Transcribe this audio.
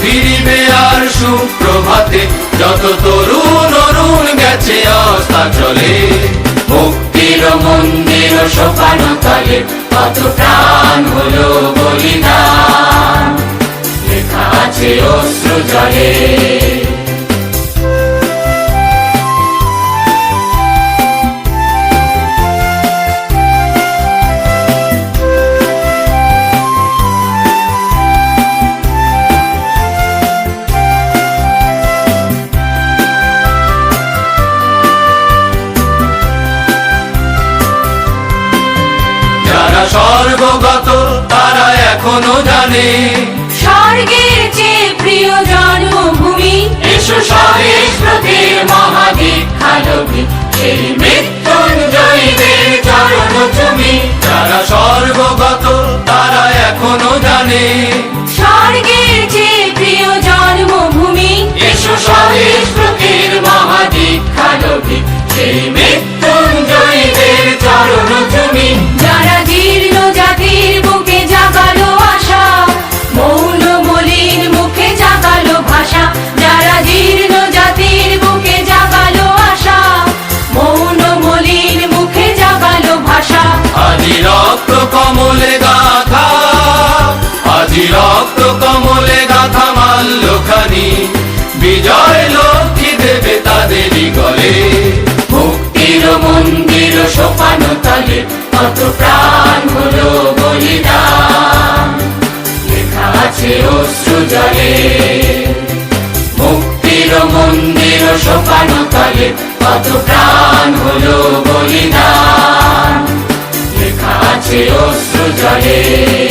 ফিরিবে আর সুপ্রভাতে, যত তরুণ অরুণ গেছে অস্তা চলে। মুক্তির মন্দির সোপান তলে কত প্রাণ হলো বলিদান। লেখা আছে অশ্রু জলে। যারা সর্বগত তারা এখনও জানে। স্বর্গের যে প্রিয় জন্মভূমি। এসো স্বদেশ মহাদীপ মহাদীক্ষালভী সেই মৃত্যুঞ্জয়ীদের চরণ তুমি যারা রক্ত কমলে গাথা মাল্যখানি। বিজয় লক্ষ্মী দেবে তাদেরই গলে। মুক্তির মন্দির সোপানো তলে, কত প্রাণ হলো বলিদান। লেখা আছে অশ্রু জলে। মুক্তির মন্দির সোপানো তলে, কত প্রাণ হলো বলিদান। লেখা আছে অশ্রু জলে।